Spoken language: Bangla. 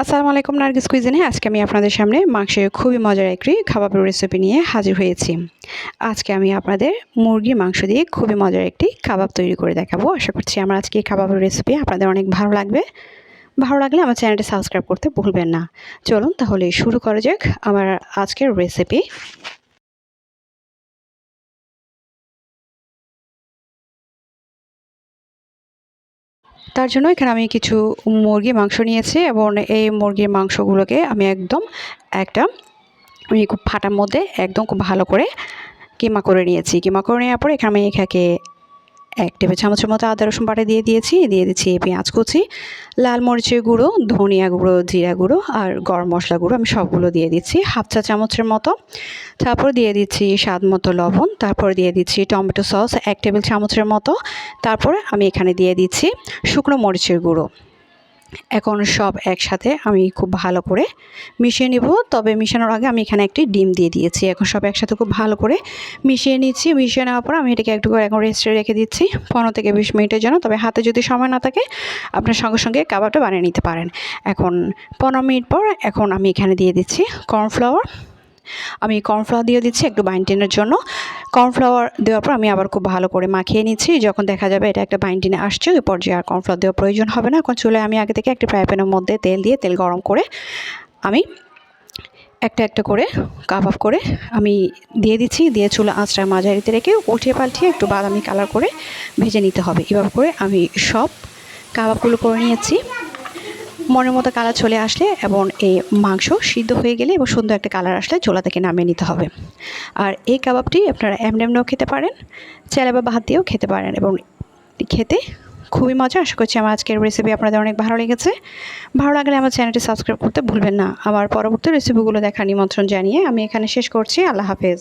আসসালামু আলাইকুম, নার্গিস কুইজিনে আজকে আমি আপনাদের সামনে মাংসের খুবই মজার একটি খাবারের রেসিপি নিয়ে হাজির হয়েছি। আজকে আমি আপনাদের মুরগির মাংস দিয়ে খুবই মজার একটি খাবার তৈরি করে দেখাবো। আশা করছি আমার আজকে এই খাবারের রেসিপি আপনাদের অনেক ভালো লাগবে। ভালো লাগলে আমার চ্যানেলটি সাবস্ক্রাইব করতে ভুলবেন না। চলুন তাহলে শুরু করা যাক আমার আজকের রেসিপি তার জন্য এখানে আমি কিছু মুরগি মাংস নিয়েছি এবং এই মুরগির মাংসগুলোকে আমি একদম একটা, আমি খুব ফাটার মধ্যে একদম খুব ভালো করে কিমা করে নিয়েছি। কিমা করে নেওয়ার পরে এখানে আমি এখানে এক টেবিল চামচের মতো আদা রসুন বাটা দিয়ে দিয়েছি, দিয়ে দিচ্ছি পেঁয়াজ কুচি, লাল মরিচের গুঁড়ো, ধনিয়া গুঁড়ো, জিরা গুঁড়ো আর গরম মশলা গুঁড়ো আমি সবগুলো দিয়ে দিচ্ছি। হাফ চা চামচের মতো। তারপর দিয়ে দিচ্ছি স্বাদ মতো লবণ, তারপর দিয়ে দিচ্ছি টমেটো সস এক টেবিল চামচের মতো। তারপর আমি এখানে দিয়ে দিচ্ছি শুকনো মরিচের গুঁড়ো। এখন সব একসাথে আমি খুব ভালো করে মিশিয়ে নিব। তবে মিশানোর আগে আমি এখানে একটি ডিম দিয়ে দিয়েছি। এখন সব একসাথে খুব ভালো করে মিশিয়ে নিচ্ছি। মিশিয়ে নেওয়ার পর আমি এটাকে একটু করে এখন রেস্টে রেখে দিচ্ছি। পনেরো থেকে বিশ মিনিটের জন্য। তবে হাতে যদি সময় না থাকে, আপনার সঙ্গে সঙ্গে কাবাবটা বানিয়ে নিতে পারেন। এখন পনেরো মিনিট পর এখন আমি এখানে দিয়ে দিচ্ছি কর্নফ্লাওয়ার আমি কর্নফ্লাওয়ার দিয়ে দিচ্ছি একটু বাইন্ডিনের জন্য। কর্নফ্লাওয়ার দেওয়ার পর আমি আবার খুব ভালো করে মাখিয়ে নিচ্ছি। যখন দেখা যাবে এটা একটা বাইন্ডিনে আসছে, ওই পর্যায়ে আর কর্নফ্লাওয়ার দেওয়ার প্রয়োজন হবে না। এখন চুলে আমি আগে থেকে একটা ফ্রাই প্যানের মধ্যে তেল দিয়ে তেল গরম করে আমি একটা একটা করে কাবাব করে আমি দিয়ে দিচ্ছি। দিয়ে চুলা আঁচটা মাঝারিতে রেখে উঠিয়ে পাল্টিয়ে একটু বাদামি কালার করে ভেজে নিতে হবে। এভাবে করে আমি সব কাবাবগুলো করে নিয়েছি। মনের মতো কালার চলে আসলে এবং এই মাংস সিদ্ধ হয়ে গেলে এবং সুন্দর একটা কালার আসলে চোলা থেকে নামিয়ে নিতে হবে। আর এই কাবাবটি আপনারা এমনি এমনিও খেতে পারেন চেলা বা ভাত দিয়েও খেতে পারেন এবং খেতে খুবই মজা। আশা করছি আমার আজকের রেসিপি আপনাদের অনেক ভালো লেগেছে। ভালো লাগলে আমার চ্যানেলটি সাবস্ক্রাইব করতে ভুলবেন না। আমার পরবর্তী রেসিপিগুলো দেখার নিমন্ত্রণ জানিয়ে আমি এখানে শেষ করছি। আল্লাহ হাফেজ।